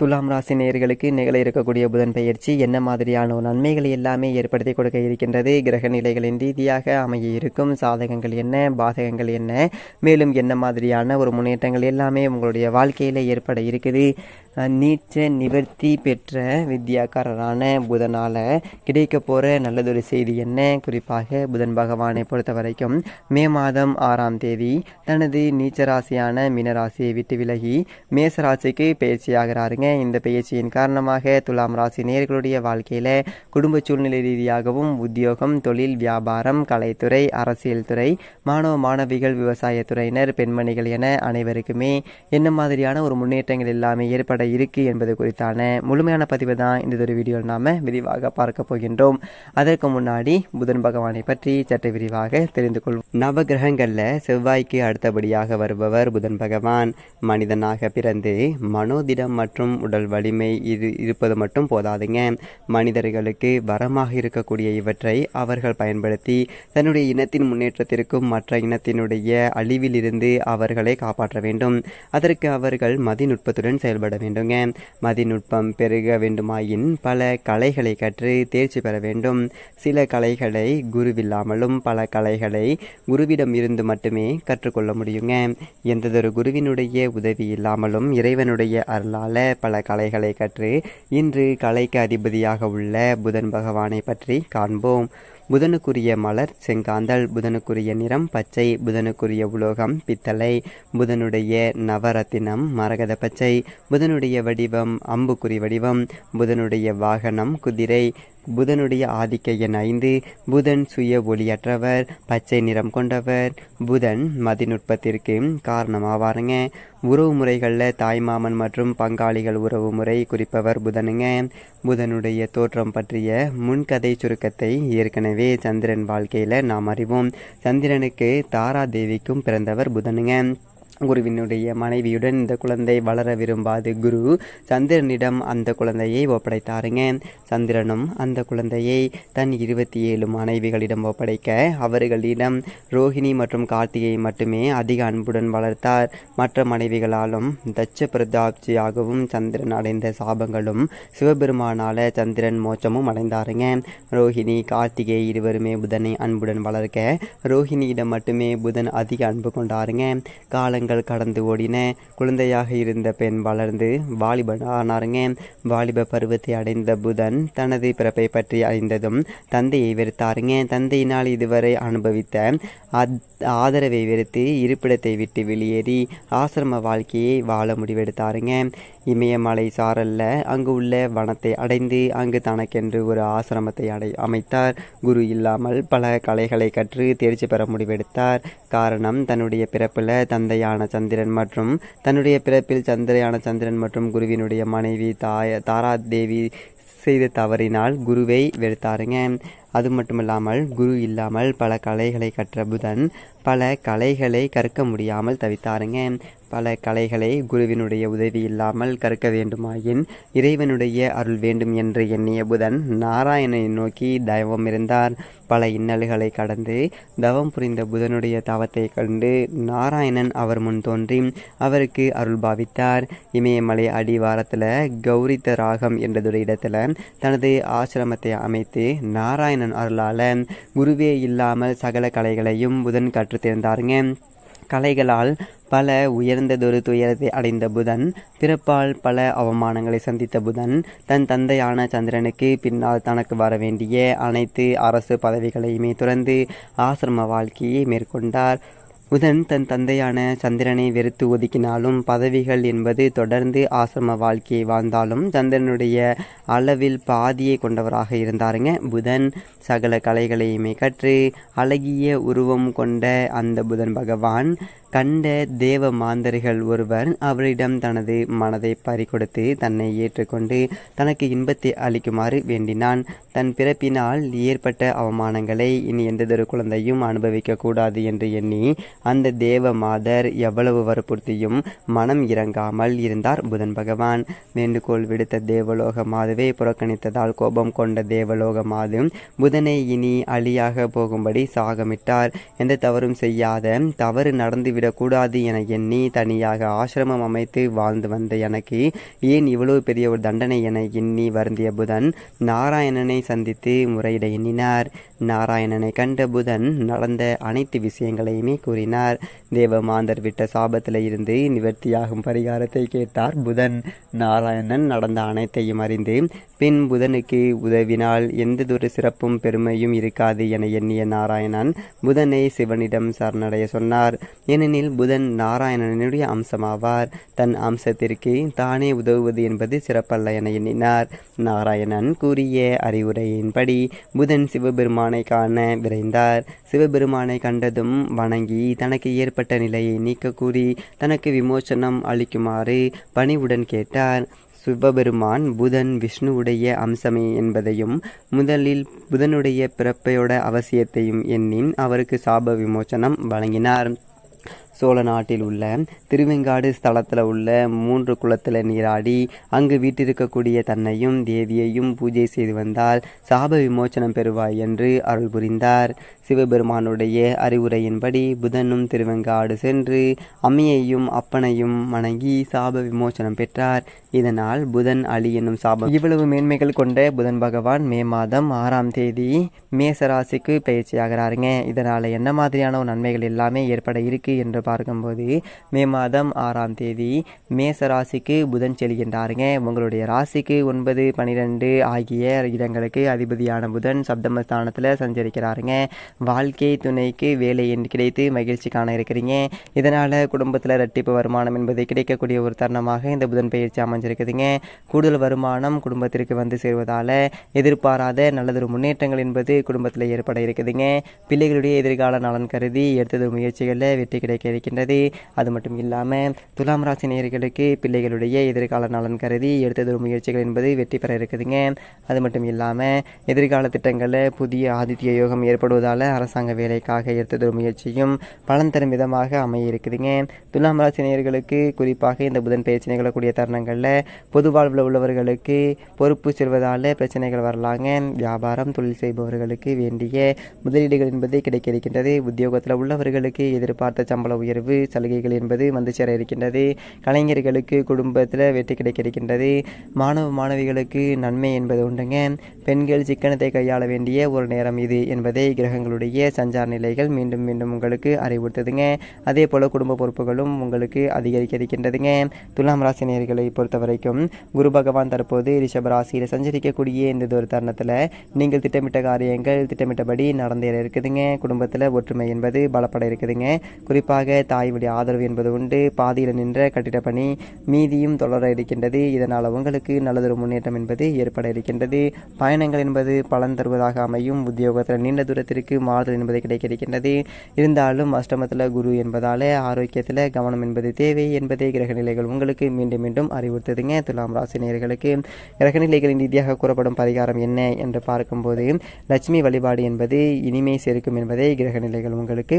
துலாம் ராசி நேயர்களுக்கு நிகழ இருக்கக்கூடிய புதன் பயிற்சி என்ன மாதிரியான ஒரு நன்மைகளை எல்லாமே ஏற்படுத்தி கொடுக்க இருக்கின்றது? கிரக நிலைகளின் ரீதியாக அமைய இருக்கும். சாதகங்கள் என்ன? பாதகங்கள் என்ன? மேலும் என்ன மாதிரியான ஒரு முன்னேற்றங்கள் எல்லாமே உங்களுடைய வாழ்க்கையில் ஏற்பட இருக்குது. நீச்ச நிவர்த்தி பெற்ற வித்யாக்காரரான புதனால் கிடைக்க போகிற நல்லதொரு செய்தி என்ன? குறிப்பாக புதன் பகவானை பொறுத்த வரைக்கும் மே மாதம் ஆறாம் தேதி தனது நீச்சராசியான மீனராசியை விட்டு விலகி மேசராசிக்கு பயிற்சியாகிறாருங்க. இந்த பயிற்சியின் காரணமாக துலாம் ராசி நேர்களுடைய வாழ்க்கையில் குடும்ப சூழ்நிலை ரீதியாகவும் உத்தியோகம் தொழில் வியாபாரம் கலைத்துறை அரசியல் துறை மாணவ மாணவிகள் விவசாயத்துறையினர் பெண்மணிகள் என அனைவருக்குமே என்ன மாதிரியான ஒரு முன்னேற்றங்கள் எல்லாமே ஏற்பட இருக்கு என்பது குறித்தான முழுமையான பதிவு தான் இந்த ஒரு வீடியோவில் நாம விரிவாக பார்க்க போகின்றோம். அதற்கு முன்னாடி புதன் பகவானை பற்றி சற்று விரிவாக தெரிந்து கொள்வோம். நவகிரகங்கள்ல செவ்வாய்க்கு அடுத்தபடியாக வருபவர் புதன் பகவான். மனிதனாக பிறந்து மனோதிடம் மற்றும் உடல் வலிமை இது இருப்பது மட்டும் போதாதுங்க. மனிதர்களுக்கு வரமாக இருக்கக்கூடிய இவற்றை அவர்கள் பயன்படுத்தி தன்னுடைய இனத்தின் முன்னேற்றத்திற்கும் மற்ற இனத்தினுடைய அழிவிலிருந்து அவர்களை காப்பாற்ற வேண்டும். அதற்கு அவர்கள் மதிநுட்பத்துடன் செயல்பட வேண்டுங்க. மதிநுட்பம் பெருக வேண்டுமாயின் பல கலைகளை கற்று தேர்ச்சி பெற வேண்டும். சில கலைகளை குருவில்லாமலும் பல கலைகளை குருவிடம் இருந்து மட்டுமே கற்றுக்கொள்ள முடியுங்க. எந்ததொரு குருவினுடைய உதவி இல்லாமலும் இறைவனுடைய அருளால் பல கலைகளை கற்று இன்று கலைக்கு அதிபதியாக உள்ள புதன் பகவானை பற்றி காண்போம். புதனுக்குரிய மலர் செங்காந்தல் புதனுக்குரிய நிறம் பச்சை புதனுக்குரிய உலோகம் பித்தளை புதனுடைய நவரத்தினம் மரகத பச்சை புதனுடைய வடிவம் அம்புக்குறி வடிவம் புதனுடைய வாகனம் குதிரை புதனுடைய ஆதிக்க எண் ஐந்து புதன் சுய ஒளியற்றவர் பச்சை நிறம் கொண்டவர் புதன் மதிநுட்பத்திற்கு காரணமாவாருங்க. உறவு முறைகளில் தாய்மாமன் மற்றும் பங்காளிகள் உறவு முறை குறிப்பவர் புதனுங்க. புதனுடைய தோற்றம் பற்றிய முன்கதை சுருக்கத்தை ஏற்கனவே சந்திரன் வாழ்க்கையில் நாம் அறிவோம். சந்திரனுக்கு தாரா தேவிக்கும் பிறந்தவர் புதனுங்க. குருவினுடைய மனைவியுடன் இந்த குழந்தை வளர விரும்பாது. குரு சந்திரனிடம் அந்த குழந்தையை ஒப்படைத்தாருங்க. சந்திரனும் அந்த குழந்தையை தன் இருபத்தி ஏழு மனைவிகளிடம் ஒப்படைக்க அவர்களிடம் ரோஹிணி மற்றும் கார்த்திகை மட்டுமே அதிக அன்புடன் வளர்த்தார். மற்ற மனைவிகளாலும் தட்ச பிரதாப்ஜியாகவும் சந்திரன் அடைந்த சாபங்களும் சிவபெருமானால சந்திரன் மோட்சமும் அடைந்தாருங்க. ரோஹிணி கார்த்திகை இருவருமே புதனை அன்புடன் வளர்க்க ரோஹிணியிடம் மட்டுமே புதன் அதிக அன்பு கொண்டாருங்க. காலங்கள் கடந்து ஓடின குழந்தையாக இருந்த பெண் வளர்ந்து வாலிபன் ஆனாருங்க. வாலிப பருவத்தை அடைந்த புதன் தனது பிறப்பை பற்றி அறிந்ததும் தந்தையை வெறுத்தாருங்க. தந்தையினால் இதுவரை அனுபவித்த ஆதரவை வெறுத்து இருப்பிடத்தை விட்டு வெளியேறி ஆசிரம வாழ்க்கையை வாழ முடிவெடுத்தாருங்க. இமயமலை சாரல்ல அங்கு உள்ள வனத்தை அடைந்து அங்கு தனக்கென்று ஒரு ஆசிரமத்தை அடை அமைத்தார். குரு இல்லாமல் பல கலைகளை கற்று தேர்ச்சி பெற முடிவெடுத்தார். காரணம் தன்னுடைய பிறப்பில் தந்தையான சந்திரன் மற்றும் தன்னுடைய பிறப்பில் சந்திரையான சந்திரன் மற்றும் குருவினுடைய மனைவி தாய தாராதேவி செய்த தவறினால் குருவை வெறுத்தாருங்க. அது மட்டும் இல்லாமல் குரு இல்லாமல் பல கலைகளை கற்ற புதன் பல கலைகளை கற்க முடியாமல் தவித்தாருங்க. பல கலைகளை குருவினுடைய உதவி இல்லாமல் கற்க வேண்டுமாயின் இறைவனுடைய அருள் வேண்டும் என்று எண்ணிய புதன் நாராயணனை நோக்கி தயவம் இருந்தார். பல இன்னல்களை கடந்து தவம் புரிந்த புதனுடைய தவத்தை கண்டு நாராயணன் அவர் முன் தோன்றி அவருக்கு அருள் பாவித்தார். இமயமலை அடிவாரத்தில் கௌரித்த ராகம் என்றதொரு இடத்துல தனது ஆசிரமத்தை அமைத்து நாராயணன் அருளால குருவே இல்லாமல் சகல கலைகளையும் புதன் கற்றுத் தேர்ந்தாருங்க. கலைகளால் பல உயர்ந்ததொரு துயரத்தை அடைந்த புதன் பிறப்பால் பல அவமானங்களை சந்தித்த புதன் தன் தந்தையான சந்திரனுக்கு பின்னால் தனக்கு வர வேண்டிய அனைத்து அரசு பதவிகளையுமே துறந்து ஆசிரம வாழ்க்கையை மேற்கொண்டார். புதன் தன் தந்தையான சந்திரனை வெறுத்து ஒதுக்கினாலும் பதவிகள் என்பது தொடர்ந்து ஆசிரம வாழ்க்கையை வாழ்ந்தாலும் சந்திரனுடைய அளவில் பாதியை கொண்டவராக இருந்தாருங்க. புதன் சகல கலைகளையுமே கற்று அழகிய உருவம் கொண்ட அந்த புதன் பகவான் கண்ட தேவ மாந்தர்கள் ஒருவர் அவரிடம் தனது மனதை பறிகொடுத்து தன்னை ஏற்றுக்கொண்டு தனக்கு இன்பத்தை அளிக்குமாறு வேண்டினான். தன் பிறப்பினால் ஏற்பட்ட அவமானங்களை இனி எந்ததொரு குழந்தையும் அனுபவிக்க கூடாது என்று எண்ணி அந்த தேவ மாதர் எவ்வளவு வற்புறுத்தியும் மனம் இறங்காமல் இருந்தார் புதன் பகவான். வேண்டுகோள் விடுத்த தேவலோக மாதுவை புறக்கணித்ததால் கோபம் கொண்ட தேவலோக மாது புதனை இனி அழியாக போகும்படி சாகமிட்டார். எந்த தவறும் செய்யாத தவறு நடந்துவிடக்கூடாது என எண்ணி தனியாக ஆசிரமம் அமைத்து வாழ்ந்து வந்த எனக்கு ஏன் இவ்வளவு பெரிய ஒரு தண்டனை என எண்ணி வருந்திய புதன் நாராயணனை சந்தித்து முறையிட எண்ணினார். நாராயணனை கண்ட புதன் நடந்த அனைத்து விஷயங்களையுமே கூறினார். தேவமாந்தர் விட்ட சாபத்தில் இருந்து நிவர்த்தியாகும் பரிகாரத்தை கேட்டார். புதன் நாராயணன் நடந்த அனைத்தையும் அறிந்து பின் புதனுக்கு உதவினால் எந்ததொரு சிறப்பும் பெருமையும் இருக்காது என எண்ணிய நாராயணன் புதனை சிவனிடம் சரணடைய சொன்னார். ஏனெனில் புதன் நாராயணனுடைய அம்சமாவார். தன் அம்சத்திற்கு தானே உதவுவது என்பது சிறப்பல்ல என எண்ணினார். நாராயணன் கூறிய அறிவுரையின்படி புதன் சிவபெருமானை காண விரைந்தார். சிவபெருமானை கண்டதும் வணங்கி தனக்கு ஏற்பட்ட நிலையை நீக்க கூறி தனக்கு விமோசனம் அளிக்குமாறு பணிவுடன் கேட்டார். சிவபெருமான் புதன் விஷ்ணுவுடைய அம்சமே என்பதையும் முதலில் புதனுடைய பிறப்பையோட அவசியத்தையும் எண்ணி அவருக்கு சாப விமோசனம் வழங்கினார். சோழ நாட்டில் உள்ள திருவெங்காடு ஸ்தலத்தில் உள்ள மூன்று குளத்தில் நீராடி அங்கு வீட்டிருக்கக்கூடிய தன்னையும் தேவியையும் பூஜை செய்து வந்தால் சாப விமோசனம் பெறுவாய் என்று அருள் புரிந்தார். சிவபெருமானுடைய அறிவுரையின்படி புதனும் திருவெங்காடு சென்று அம்மையையும் அப்பனையும் வணங்கி சாப விமோசனம் பெற்றார். இதனால் புதன் அலி என்னும் சாபம் இவ்வளவு மேன்மைகள் கொண்ட புதன் பகவான் மே மாதம் ஆறாம் தேதி மேசராசிக்கு பயிற்சியாகிறாருங்க இதனால் என்ன மாதிரியான ஒரு நன்மைகள் எல்லாமே ஏற்பட இருக்கு என்று பார்க்கும்போது மே மாதம் ஆறாம் தேதி மேச ராசிக்கு புதன் செல்கின்றாருங்க. உங்களுடைய ராசிக்கு ஒன்பது பனிரெண்டு ஆகிய இடங்களுக்கு அதிபதியான புதன் சப்தமஸ்தானத்தில் சஞ்சரிக்கிறாருங்க. வாழ்க்கை துணைக்கு வேலை என்று கிடைத்து மகிழ்ச்சி காண இருக்கிறீங்க. இதனால் குடும்பத்தில் ரட்டிப்பு வருமானம் என்பது கிடைக்கக்கூடிய ஒரு தருணமாக இந்த புதன் பயிற்சி அமைஞ்சிருக்குதுங்க. கூடுதல் வருமானம் குடும்பத்திற்கு வந்து சேருவதால் எதிர்பாராத நல்லதொரு முன்னேற்றங்கள் என்பது குடும்பத்தில் ஏற்பட இருக்குதுங்க. பிள்ளைகளுடைய எதிர்கால நலன் கருதி எடுத்தது முயற்சிகளில் வெற்றி கிடைக்க இருக்கின்றது. அது மட்டும் இல்லாமல் துலாம் ராசி நேயர்களுக்கு பிள்ளைகளுடைய எதிர்கால நலன் கருதி எடுத்ததொரு முயற்சிகள் என்பது வெற்றி பெற இருக்குதுங்க. அது மட்டும் இல்லாமல் எதிர்கால திட்டங்களில் புதிய ஆதித்ய யோகம் ஏற்படுவதால் அரசாங்க வேலைக்காக எடுத்ததொரு முயற்சியும் பலன் தரும் விதமாக அமைய இருக்குதுங்க துலாம் ராசினியர்களுக்கு குறிப்பாக இந்த புதன் பயிற்சி நிகழக்கூடிய தருணங்களில் பொது வாழ்வில் உள்ளவர்களுக்கு பொறுப்பு செல்வதால் பிரச்சனைகள் வரலாங்க. வியாபாரம் தொழில் செய்பவர்களுக்கு வேண்டிய முதலீடுகள் என்பது கிடைக்க இருக்கின்றது உத்தியோகத்தில் உள்ளவர்களுக்கு எதிர்பார்த்த சம்பள உயர்வு சலுகைகள் என்பது வந்து சேர இருக்கின்றது. கலைஞர்களுக்கு குடும்பத்தில் வெற்றி கிடைக்க இருக்கின்றது மாணவ மாணவிகளுக்கு நன்மை என்பது உண்டுங்க. பெண்கள் சிக்கனத்தை கையாள வேண்டிய ஒரு நேரம் இது என்பதை கிரகங்களுடைய சஞ்சார நிலைகள் மீண்டும் மீண்டும் உங்களுக்கு அறிவுறுத்துதுங்க. அதே போல் குடும்ப பொறுப்புகளும் உங்களுக்கு அதிகரிக்க இருக்கின்றதுங்க துலாம் ராசி நேர்களை பொறுத்த வரைக்கும் குரு பகவான் தற்போது ரிஷப ராசியில் சஞ்சரிக்கக்கூடிய இந்த ஒரு தருணத்தில் நீங்கள் திட்டமிட்ட காரியங்கள் திட்டமிட்டபடி நடந்தேற இருக்குதுங்க. குடும்பத்தில் ஒற்றுமை என்பது பலப்பட இருக்குதுங்க. குறிப்பாக தாய் வழி ஆதரவு என்பது உண்டு. பாதியில் நின்ற கட்டிட பணி மீதியும் தொடர இருக்கின்றது. இதனால் உங்களுக்கு நல்லதொரு முன்னேற்றம் என்பது ஏற்பட இருக்கின்றது. பயணங்கள் என்பது பலன் தருவதாக அமையும். உத்தியோகத்தில் நீண்ட தூரத்திற்கு மாறுதல் என்பது கிடைக்கிறது இருந்தாலும் அஷ்டமத்தில் குரு என்பதால் ஆரோக்கியத்தில் கவனம் என்பது தேவை என்பதை கிரகநிலைகள் உங்களுக்கு மீண்டும் மீண்டும் அறிவுறுத்துதுங்க. துலாம் ராசி நேர்களுக்கு கிரகநிலைகளின் ரீதியாக கூறப்படும் பரிகாரம் என்ன என்று பார்க்கும்போது லட்சுமி வழிபாடு என்பது இனிமை சேர்க்கும் என்பதை கிரகநிலைகள் உங்களுக்கு